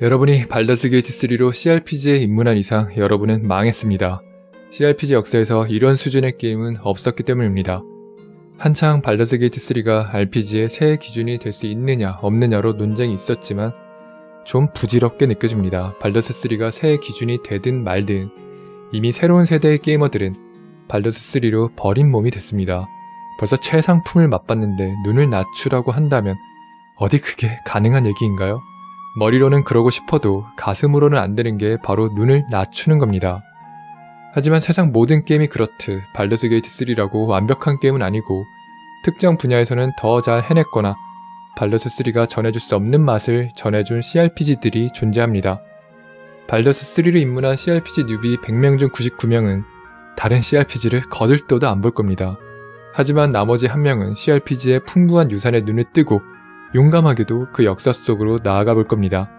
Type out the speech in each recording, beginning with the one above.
여러분이 발더스 게이트 3로 CRPG에 입문한 이상 여러분은 망했습니다. CRPG 역사에서 이런 수준의 게임은 없었기 때문입니다. 한창 발더스 게이트 3가 RPG의 새 기준이 될 수 있느냐 없느냐로 논쟁이 있었지만 좀 부질없게 느껴집니다. 발더스 3가 새 기준이 되든 말든 이미 새로운 세대의 게이머들은 발더스 3로 버린 몸이 됐습니다. 벌써 최상품을 맛봤는데 눈을 낮추라고 한다면 어디 그게 가능한 얘기인가요? 머리로는 그러고 싶어도 가슴으로는 안 되는 게 바로 눈을 낮추는 겁니다. 하지만 세상 모든 게임이 그렇듯 발더스 게이트 3라고 완벽한 게임은 아니고 특정 분야에서는 더 잘 해냈거나 발더스 3가 전해줄 수 없는 맛을 전해준 CRPG들이 존재합니다. 발더스 3로 입문한 CRPG 뉴비 100명 중 99명은 다른 CRPG를 거들떠도 안 볼 겁니다. 하지만 나머지 한 명은 CRPG의 풍부한 유산에 눈을 뜨고 용감하게도 그 역사 속으로 나아가 볼 겁니다.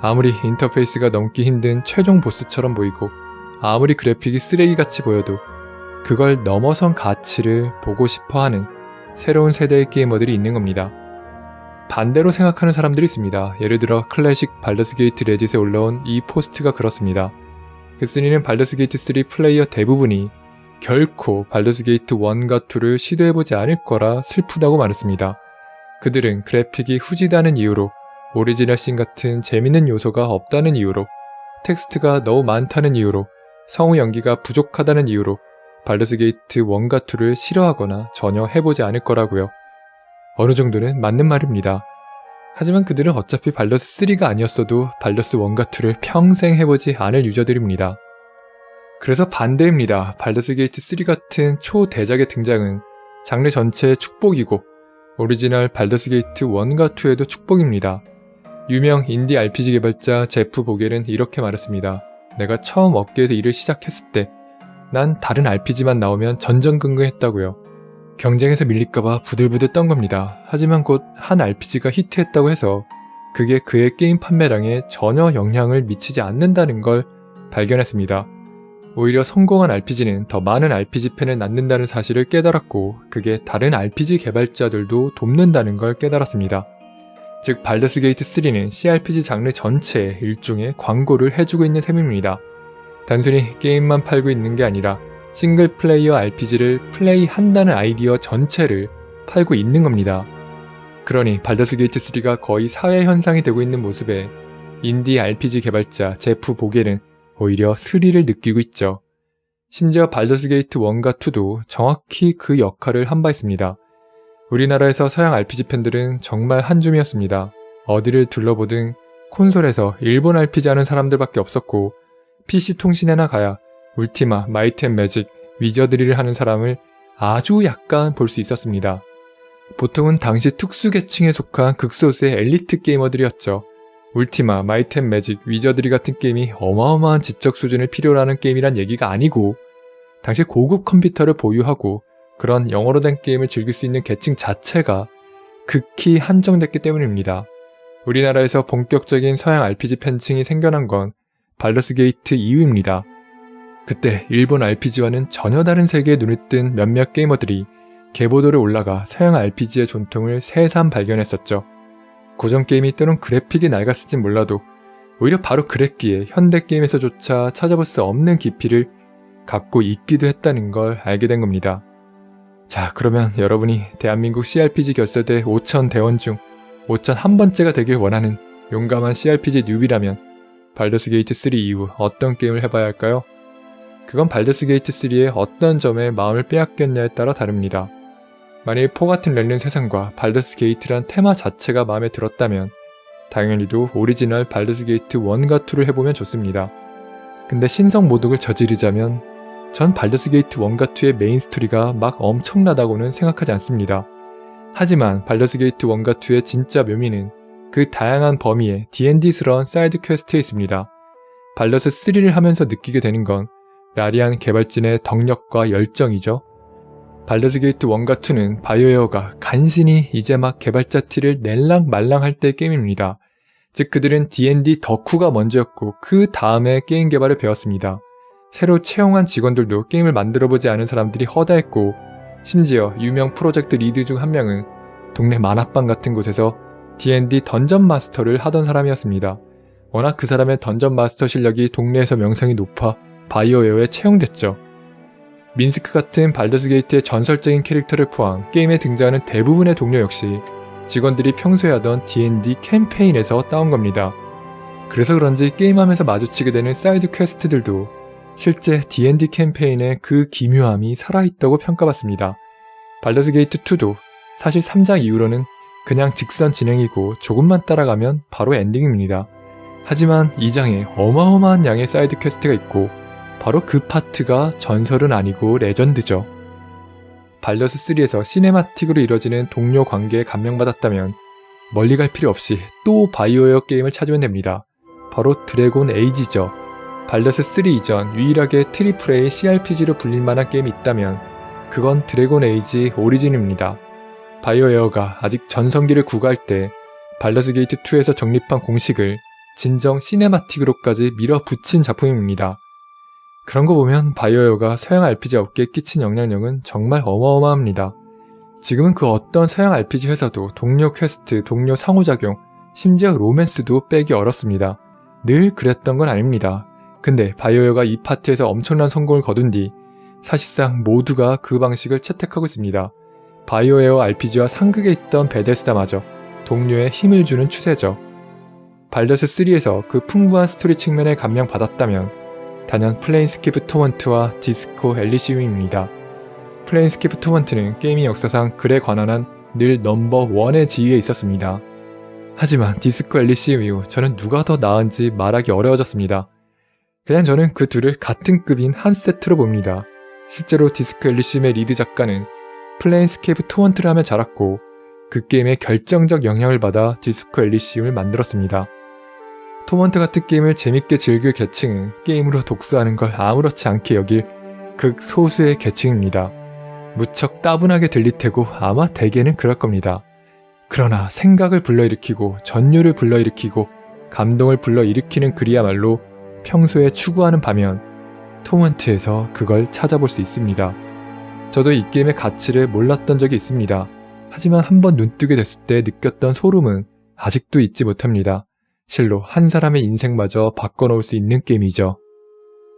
아무리 인터페이스가 넘기 힘든 최종 보스처럼 보이고 아무리 그래픽이 쓰레기같이 보여도 그걸 넘어선 가치를 보고 싶어 하는 새로운 세대의 게이머들이 있는 겁니다. 반대로 생각하는 사람들이 있습니다. 예를 들어 클래식 발더스 게이트 레딧에 올라온 이 포스트가 그렇습니다. 그스니는 발더스 게이트 3 플레이어 대부분이 결코 발더스 게이트 1과 2를 시도해보지 않을 거라 슬프다고 말했습니다. 그들은 그래픽이 후지다는 이유로 오리지널 씬 같은 재밌는 요소가 없다는 이유로 텍스트가 너무 많다는 이유로 성우 연기가 부족하다는 이유로 발더스 게이트 1과 2를 싫어하거나 전혀 해보지 않을 거라고요. 어느 정도는 맞는 말입니다. 하지만 그들은 어차피 발더스 3가 아니었어도 발더스 1과 2를 평생 해보지 않을 유저들입니다. 그래서 반대입니다. 발더스 게이트 3 같은 초대작의 등장은 장르 전체의 축복이고 오리지널 발더스 게이트 1과 2에도 축복입니다. 유명 인디 RPG 개발자 제프 보겔은 이렇게 말했습니다. 내가 처음 업계에서 일을 시작했을 때 난 다른 RPG만 나오면 전전긍긍했다고요. 경쟁에서 밀릴까봐 부들부들 떤 겁니다. 하지만 곧 한 RPG가 히트했다고 해서 그게 그의 게임 판매량에 전혀 영향을 미치지 않는다는 걸 발견했습니다. 오히려 성공한 RPG는 더 많은 RPG 팬을 낳는다는 사실을 깨달았고 그게 다른 RPG 개발자들도 돕는다는 걸 깨달았습니다. 즉 발더스 게이트 3는 CRPG 장르 전체에 일종의 광고를 해주고 있는 셈입니다. 단순히 게임만 팔고 있는 게 아니라 싱글 플레이어 RPG를 플레이한다는 아이디어 전체를 팔고 있는 겁니다. 그러니 발더스 게이트 3가 거의 사회 현상이 되고 있는 모습에 인디 RPG 개발자 제프 보겔은 오히려 스릴을 느끼고 있죠. 심지어 발더스 게이트 1과 2도 정확히 그 역할을 한바 있습니다. 우리나라에서 서양 RPG 팬들은 정말 한 줌이었습니다. 어디를 둘러보든 콘솔에서 일본 RPG 하는 사람들밖에 없었고 PC 통신에나 가야 울티마, 마이템 매직, 위저드리를 하는 사람을 아주 약간 볼 수 있었습니다. 보통은 당시 특수계층에 속한 극소수의 엘리트 게이머들이었죠. 울티마, 마이템 매직, 위저드리 같은 게임이 어마어마한 지적 수준을 필요로 하는 게임이란 얘기가 아니고 당시 고급 컴퓨터를 보유하고 그런 영어로 된 게임을 즐길 수 있는 계층 자체가 극히 한정됐기 때문입니다. 우리나라에서 본격적인 서양 RPG 팬층이 생겨난 건 발더스 게이트 이후입니다. 그때 일본 RPG와는 전혀 다른 세계에 눈을 뜬 몇몇 게이머들이 개보도를 올라가 서양 RPG의 전통을 새삼 발견했었죠. 고전 게임이 때론 그래픽이 낡았을진 몰라도 오히려 바로 그랬기에 현대 게임에서조차 찾아볼 수 없는 깊이를 갖고 있기도 했다는 걸 알게 된 겁니다. 자, 그러면 여러분이 대한민국 CRPG 결사대 5천 대원 중 5천 한 번째가 되길 원하는 용감한 CRPG 뉴비라면 발더스 게이트 3 이후 어떤 게임을 해봐야 할까요? 그건 발더스 게이트 3의 어떤 점에 마음을 빼앗겼냐에 따라 다릅니다. 만일 포 같은 렐른 세상과 발더스 게이트란 테마 자체가 마음에 들었다면 당연히도 오리지널 발더스 게이트 1과 2를 해보면 좋습니다. 근데 신성 모독을 저지르자면 전 발더스 게이트 1과 2의 메인 스토리가 막 엄청나다고는 생각하지 않습니다. 하지만 발더스 게이트 1과 2의 진짜 묘미는 그 다양한 범위의 D&D스러운 사이드 퀘스트에 있습니다. 발더스 3를 하면서 느끼게 되는 건 라리안 개발진의 덕력과 열정이죠. 발더스 게이트 1과 2는 바이오웨어가 간신히 이제 막 개발자 티를 낼랑 말랑 할 때 게임입니다. 즉 그들은 D&D 덕후가 먼저였고 그 다음에 게임 개발을 배웠습니다. 새로 채용한 직원들도 게임을 만들어보지 않은 사람들이 허다했고 심지어 유명 프로젝트 리드 중 한 명은 동네 만화방 같은 곳에서 D&D 던전 마스터를 하던 사람이었습니다. 워낙 그 사람의 던전 마스터 실력이 동네에서 명성이 높아 바이오웨어에 채용됐죠. 민스크 같은 발더스 게이트의 전설적인 캐릭터를 포함 게임에 등장하는 대부분의 동료 역시 직원들이 평소에 하던 D&D 캠페인에서 따온 겁니다. 그래서 그런지 게임하면서 마주치게 되는 사이드 퀘스트들도 실제 D&D 캠페인의 그 기묘함이 살아있다고 평가받습니다. 발더스 게이트 2도 사실 3장 이후로는 그냥 직선 진행이고 조금만 따라가면 바로 엔딩입니다. 하지만 2장에 어마어마한 양의 사이드 퀘스트가 있고 바로 그 파트가 전설은 아니고 레전드죠. 발더스 3에서 시네마틱으로 이뤄지는 동료 관계에 감명받았다면 멀리 갈 필요 없이 또 바이오웨어 게임을 찾으면 됩니다. 바로 드래곤 에이지죠. 발더스 3 이전 유일하게 트리플 A CRPG로 불릴 만한 게임이 있다면 그건 드래곤 에이지 오리진입니다. 바이오웨어가 아직 전성기를 구가할 때 발더스 게이트 2에서 정립한 공식을 진정 시네마틱으로까지 밀어붙인 작품입니다. 그런 거 보면 바이오웨어가 서양 RPG 업계에 끼친 영향력은 정말 어마어마합니다. 지금은 그 어떤 서양 RPG 회사도 동료 퀘스트, 동료 상호작용, 심지어 로맨스도 빼기 어렵습니다. 늘 그랬던 건 아닙니다. 근데 바이오웨어가 이 파트에서 엄청난 성공을 거둔 뒤 사실상 모두가 그 방식을 채택하고 있습니다. 바이오웨어 RPG와 상극에 있던 베데스다마저 동료에 힘을 주는 추세죠. 발더스 3에서 그 풍부한 스토리 측면에 감명받았다면 단연 플레인스케이프 토먼트와 디스코 엘리시움입니다. 플레인스케이프 토먼트는 게이밍 역사상 글에 관한 한 늘 넘버 원의 지위에 있었습니다. 하지만 디스코 엘리시움 이후 저는 누가 더 나은지 말하기 어려워졌습니다. 그냥 저는 그 둘을 같은 급인 한 세트로 봅니다. 실제로 디스코 엘리시움의 리드 작가는 플레인스케이프 토먼트를 하며 자랐고 그 게임에 결정적 영향을 받아 디스코 엘리시움을 만들었습니다. 토먼트 같은 게임을 재밌게 즐길 계층은 게임으로 독서하는 걸 아무렇지 않게 여길 극 소수의 계층입니다. 무척 따분하게 들릴 테고 아마 대개는 그럴 겁니다. 그러나 생각을 불러일으키고 전율을 불러일으키고 감동을 불러일으키는 글이야말로 평소에 추구하는 바면 토먼트에서 그걸 찾아볼 수 있습니다. 저도 이 게임의 가치를 몰랐던 적이 있습니다. 하지만 한번 눈뜨게 됐을 때 느꼈던 소름은 아직도 잊지 못합니다. 실로 한 사람의 인생마저 바꿔놓을 수 있는 게임이죠.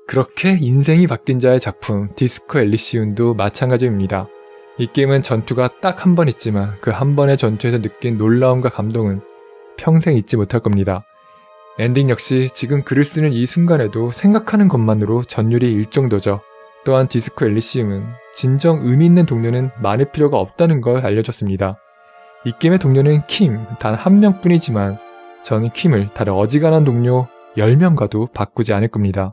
그렇게 인생이 바뀐 자의 작품 디스코 엘리시운도 마찬가지입니다. 이 게임은 전투가 딱 한 번 있지만 그 한 번의 전투에서 느낀 놀라움과 감동은 평생 잊지 못할 겁니다. 엔딩 역시 지금 글을 쓰는 이 순간에도 생각하는 것만으로 전율이 일 정도죠. 또한 디스코 엘리시움은 진정 의미 있는 동료는 많을 필요가 없다는 걸 알려줬습니다. 이 게임의 동료는 킴 단 한 명뿐이지만 저는 킴을 다른 어지간한 동료 10명과도 바꾸지 않을 겁니다.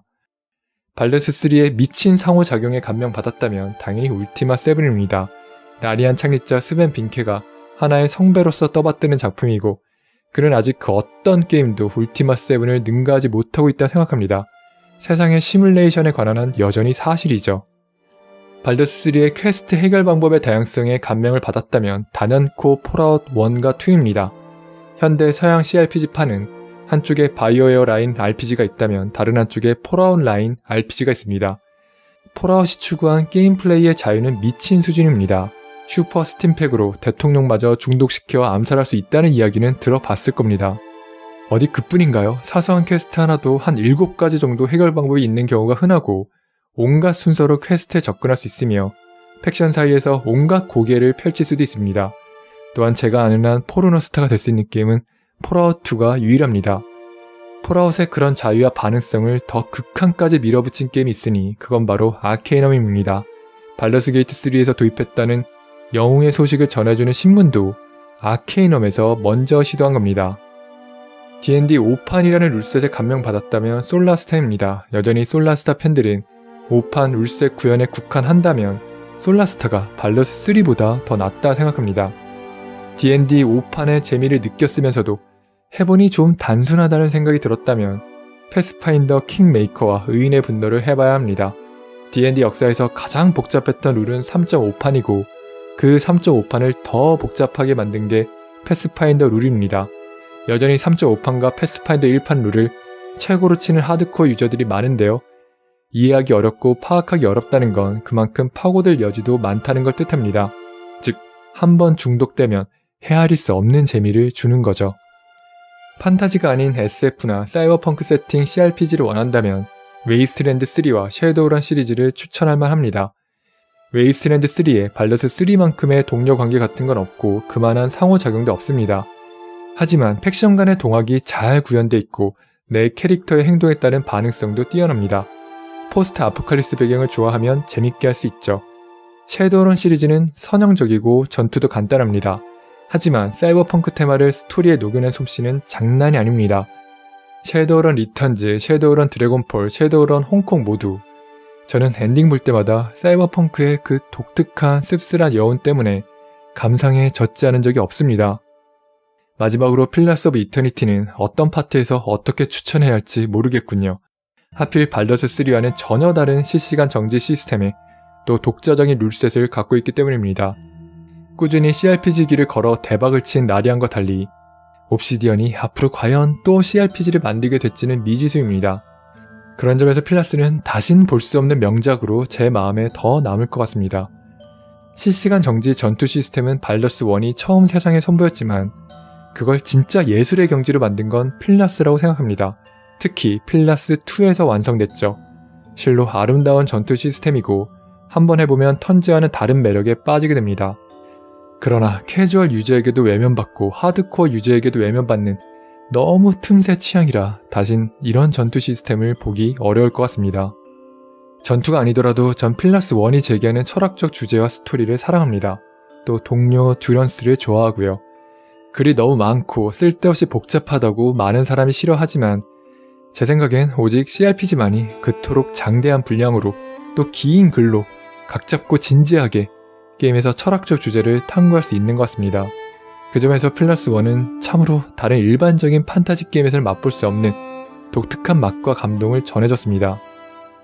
발레스 3의 미친 상호작용에 감명받았다면 당연히 울티마 7입니다. 라리안 창립자 스벤 빈케가 하나의 성배로서 떠받드는 작품이고 그는 아직 그 어떤 게임도 울티마 7을 능가하지 못하고 있다 생각합니다. 세상의 시뮬레이션에 관한 한 여전히 사실이죠. 발더스 3의 퀘스트 해결 방법의 다양성에 감명을 받았다면 단연코 폴아웃 1과 2입니다. 현대 서양 CRPG판은 한쪽에 바이오웨어 라인 RPG가 있다면 다른 한쪽에 폴아웃 라인 RPG가 있습니다. 폴아웃이 추구한 게임 플레이의 자유는 미친 수준입니다. 슈퍼 스팀팩으로 대통령마저 중독시켜 암살할 수 있다는 이야기는 들어봤을 겁니다. 어디 그뿐인가요? 사소한 퀘스트 하나도 한 7가지 정도 해결 방법이 있는 경우가 흔하고 온갖 순서로 퀘스트에 접근할 수 있으며 팩션 사이에서 온갖 고개를 펼칠 수도 있습니다. 또한 제가 아는 한 포르노 스타가 될 수 있는 게임은 폴아웃2가 유일합니다. 폴아웃의 그런 자유와 반응성을 더 극한까지 밀어붙인 게임이 있으니 그건 바로 아케이넘입니다. 발더스 게이트 3에서 도입했다는 영웅의 소식을 전해주는 신문도 아케이넘에서 먼저 시도한 겁니다. D&D 5판이라는 룰셋에 감명받았다면 솔라스타입니다. 여전히 솔라스타 팬들은 5판 룰셋 구현에 국한한다면 솔라스타가 발더스 3보다 더 낫다 생각합니다. D&D 5판의 재미를 느꼈으면서도 해보니 좀 단순하다는 생각이 들었다면 패스파인더 킹메이커와 의인의 분노를 해봐야 합니다. D&D 역사에서 가장 복잡했던 룰은 3.5판이고 그 3.5판을 더 복잡하게 만든 게 패스파인더 룰입니다. 여전히 3.5판과 패스파인더 1판 룰을 최고로 치는 하드코어 유저들이 많은데요. 이해하기 어렵고 파악하기 어렵다는 건 그만큼 파고들 여지도 많다는 걸 뜻합니다. 즉, 한 번 중독되면 헤아릴 수 없는 재미를 주는 거죠. 판타지가 아닌 SF나 사이버펑크 세팅 CRPG를 원한다면 웨이스트랜드 3와 섀도우런 시리즈를 추천할 만합니다. 웨이스트랜드 3에 발러스 3만큼의 동료 관계 같은 건 없고 그만한 상호작용도 없습니다. 하지만 팩션 간의 동학이 잘 구현돼 있고 내 캐릭터의 행동에 따른 반응성도 뛰어납니다. 포스트 아포칼리스 배경을 좋아하면 재밌게 할 수 있죠. 섀도우런 시리즈는 선형적이고 전투도 간단합니다. 하지만 사이버펑크 테마를 스토리에 녹여낸 솜씨는 장난이 아닙니다. 섀도우런 리턴즈, 섀도우런 드래곤폴, 섀도우런 홍콩 모두 저는 엔딩 볼 때마다 사이버펑크의 그 독특한 씁쓸한 여운 때문에 감상에 젖지 않은 적이 없습니다. 마지막으로 필라스 오브 이터니티는 어떤 파트에서 어떻게 추천해야 할지 모르겠군요. 하필 발더스 3와는 전혀 다른 실시간 정지 시스템에 또 독자적인 룰셋을 갖고 있기 때문입니다. 꾸준히 CRPG기를 걸어 대박을 친 라리안과 달리 옵시디언이 앞으로 과연 또 CRPG를 만들게 될지는 미지수입니다. 그런 점에서 필라스는 다신 볼 수 없는 명작으로 제 마음에 더 남을 것 같습니다. 실시간 정지 전투 시스템은 발더스 1이 처음 세상에 선보였지만 그걸 진짜 예술의 경지로 만든 건 필라스라고 생각합니다. 특히 필라스 2에서 완성됐죠. 실로 아름다운 전투 시스템이고 한번 해보면 턴즈와는 다른 매력에 빠지게 됩니다. 그러나 캐주얼 유저에게도 외면받고 하드코어 유저에게도 외면받는 너무 틈새 취향이라 다신 이런 전투 시스템을 보기 어려울 것 같습니다. 전투가 아니더라도 전 필라스 1이 제기하는 철학적 주제와 스토리를 사랑합니다. 또 동료 듀런스를 좋아하고요. 글이 너무 많고 쓸데없이 복잡하다고 많은 사람이 싫어하지만 제 생각엔 오직 CRPG만이 그토록 장대한 분량으로 또 긴 글로 각 잡고 진지하게 게임에서 철학적 주제를 탐구할 수 있는 것 같습니다. 그 점에서 플러스 1은 참으로 다른 일반적인 판타지 게임에서는 맛볼 수 없는 독특한 맛과 감동을 전해줬습니다.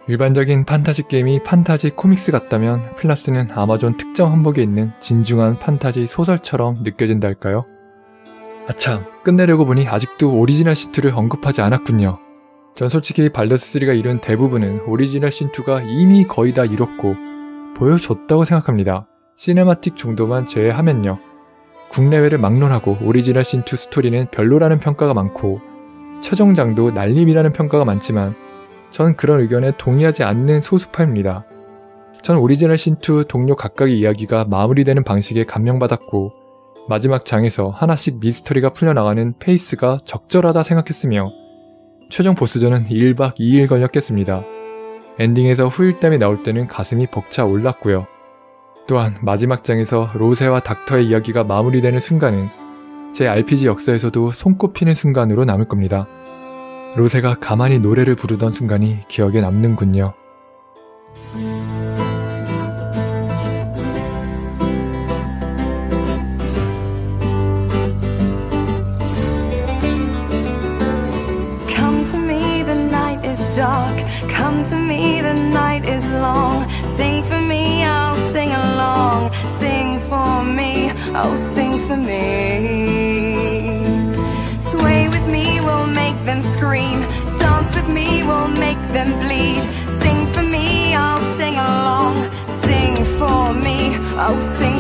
일반적인 판타지 게임이 판타지 코믹스 같다면 플러스는 아마존 특정 항목에 있는 진중한 판타지 소설처럼 느껴진다 할까요? 아참, 끝내려고 보니 아직도 오리지널 신투를 언급하지 않았군요. 전 솔직히 발더스3가 이룬 대부분은 오리지널 신투가 이미 거의 다 이뤘고 보여줬다고 생각합니다. 시네마틱 정도만 제외하면요. 국내외를 막론하고 오리지널 신2 스토리는 별로라는 평가가 많고 최종장도 날림이라는 평가가 많지만 전 그런 의견에 동의하지 않는 소수파입니다. 전 오리지널 신2 동료 각각의 이야기가 마무리되는 방식에 감명받았고 마지막 장에서 하나씩 미스터리가 풀려나가는 페이스가 적절하다 생각했으며 최종 보스전은 1박 2일 걸렸겠습니다. 엔딩에서 후일담이 나올 때는 가슴이 벅차 올랐고요. 또한 마지막 장에서 로세와 닥터의 이야기가 마무리되는 순간은 제 RPG 역사에서도 손꼽히는 순간으로 남을 겁니다. 로세가 가만히 노래를 부르던 순간이 기억에 남는군요. Oh, sing for me. Sway with me, we'll make them scream. Dance with me, we'll make them bleed. Sing for me, I'll sing along. Sing for me, oh, sing